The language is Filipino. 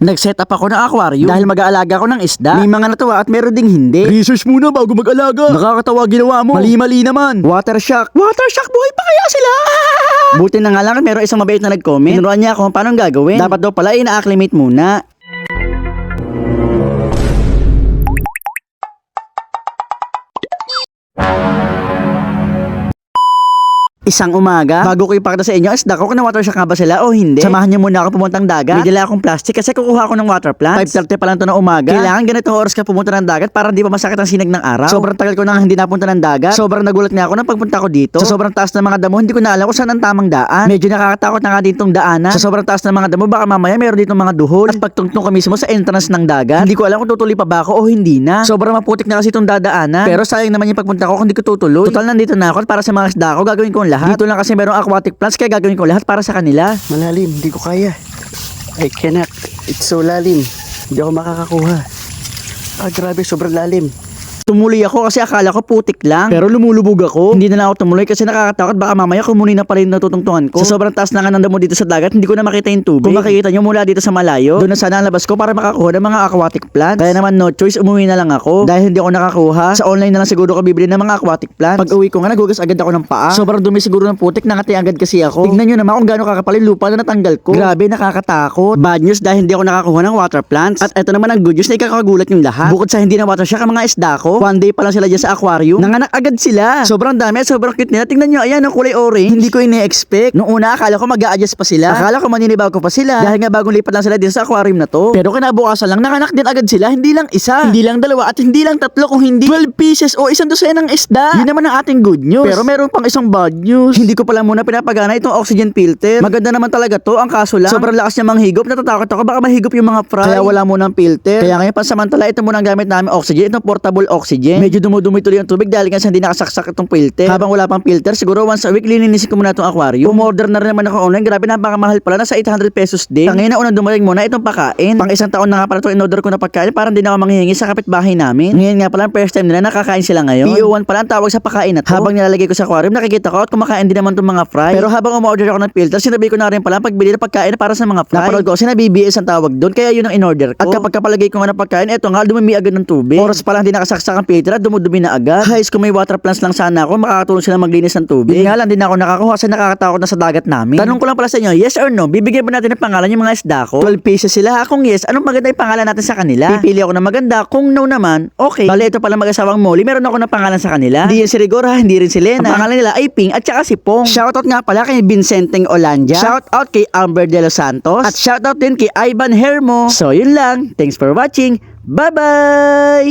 Nag-set up ako ng aquarium dahil mag-aalaga ako ng isda. May mga natuwa at meron ding hindi. Research muna bago mag-alaga. Nakakatawa ginawa mo. Mali-mali naman. Water shock. Water shock, buhay pa kaya sila? Buti na nga lang at meron isang mabait na nag-comment. Tinuruan niya ako kung paano gagawin. Dapat daw pala ina-acclimate muna. Isang umaga, bago ko ipakita sa inyo, isda ko kung na-water shock nga ba sila o hindi. Samahan niyo muna ako pumuntang dagat. May dala akong plastic kasi kukuha ako ng water plants. 5.30 pa lang to ng umaga. Kailangan ganitong oras ka pumunta ng dagat para hindi pa masakit ang sinag ng araw. Sobrang tagal ko nang hindi napunta ng dagat. Sobrang nagulat nga ako nang pagpunta ko dito. Sa sobrang taas ng mga damo, hindi ko na alam kung saan ang tamang daan. Medyo nakakatakot na nga ditong daanan. Sa sobrang taas ng mga damo, baka mamaya meron ditong mga duhol. At pagtungtong ko mismo sa entrance ng dagat, hindi ko alam kung tutuloy pa ba ako o hindi na. Sobrang maputik na kasi itong dadaanan. Pero sayang naman yung pagpunta ko kung hindi ko tutuloy. Total nandito na ako at para sa mga isda ko, gagawin ko ang lahat. Dito lang kasi merong aquatic plants kaya gagawin ko lahat para sa kanila. Malalim, hindi ko kaya. I cannot. It's so lalim. Hindi ako makakakuha. Ah, grabe, sobrang lalim. Tumuloy ako kasi akala ko putik lang. Pero lumulubog ako. Hindi na lang ako tumuloy kasi nakakatakot baka mamaya kumuni na pala yung natutungtungan ko. Sa sobrang taas na nga ng damo dito sa dagat, hindi ko na makita yung tubig. Kung makikita nyo mula dito sa malayo, doon na sana ang labas ko para makakuha ng mga aquatic plants. Kaya naman no choice, umuwi na lang ako. Dahil hindi ako nakakuha, sa online na lang siguro ko bibili ng mga aquatic plants. Pag uwi ko nga, nagugas agad ako ng paa. Sobrang dumi siguro ng putik, nangati agad kasi ako. Tignan nyo naman kung gaano kakapal yung lupa na natanggal ko. Grabe, nakakatakot. Bad news dahil hindi ako nakakuha ng water plants. At eto naman ang good news na ikakagulat yung lahat. Bukod sa hindi na water ang mga isda ko, one day pa lang sila dyan sa aquarium. Nanganak agad sila. Sobrang dami at sobrang cute nila. Tingnan nyo, ayan, ang kulay orange. Hindi ko ini-expect. Noong una, akala ko mag adjust pa sila. Akala ko maninibago pa sila. Dahil nga bagong lipat lang sila dito sa aquarium na to. Pero kinabukasan lang, nanganak din agad sila. Hindi lang isa, hindi lang dalawa, at hindi lang tatlo kung hindi 12 pieces o isang dosena ng isda. Yun naman ang ating good news. Pero meron pang isang bad news. Hindi ko pala muna pinapagana itong oxygen filter. Maganda naman talaga to. Ang kaso lang, sobrang lakas niya manghigop. Natatakot ako baka mahigop yung mga fry. Kaya wala muna ng filter. Kaya ngayon pansamantala ito muna ang gamit namin oxygen. Itong portable oxygen. Medyo dumudumi tuloy ang tubig dahil nga sa hindi nakasaksak itong filter. Habang wala pang filter, siguro once a week lilinisin ko muna itong aquarium. Umorder na rin naman ako online. Grabe napakamahal pala. Nasa 800 pesos din. Sa ngayon na unang dumating muna itong pakain. Pang isang taon na nga pala ito in-order ko na pagkain para hindi na ako manghihingi sa kapitbahay namin. Ngayon nga pala first time nila nakakain sila ngayon. PO1 pala ang tawag sa pakain na to. Habang nilalagay ko sa aquarium, nakikita ko at kumakain din naman itong mga fry. Pero habang umorder ako ng filter, sinabi ko na rin pala pagbili ng pagkain para sa mga fry. Napanood ko kasi na BBS ang tawag doon, kaya yun ang in-order ko. At kapag kapalagay ko nga ng pagkain, eto nga, dumumi agad ng tubig. Oras pa lang hindi nakasaksak ang filter at dumudumi na agad. Guys, kung may water plants lang sana ako, makakatulong sila maglinis ng tubig. Yun nga lang, din ako nakakuha kasi nakakatakot na sa dagat namin. Tanong ko lang pala sa inyo, yes or no? Bibigyan ba natin ng pangalan yung mga isda ko? 12 pieces sila? Kung yes, anong maganda yung pangalan natin sa kanila? Pipili ako ng maganda. Kung no naman, okay. Bale, ito pala mag-asawang Molly. Meron ako ng pangalan sa kanila. Hindi yan si Rigor ha, hindi rin si Lena. Ang pangalan nila ay Ping at saka si Pong. Shoutout nga pala kay Vincenteng Olandia. Shoutout kay Amber De Los Santos. At shoutout din kay Ivan Hermo. So, yun lang. Thanks for watching. Bye-bye!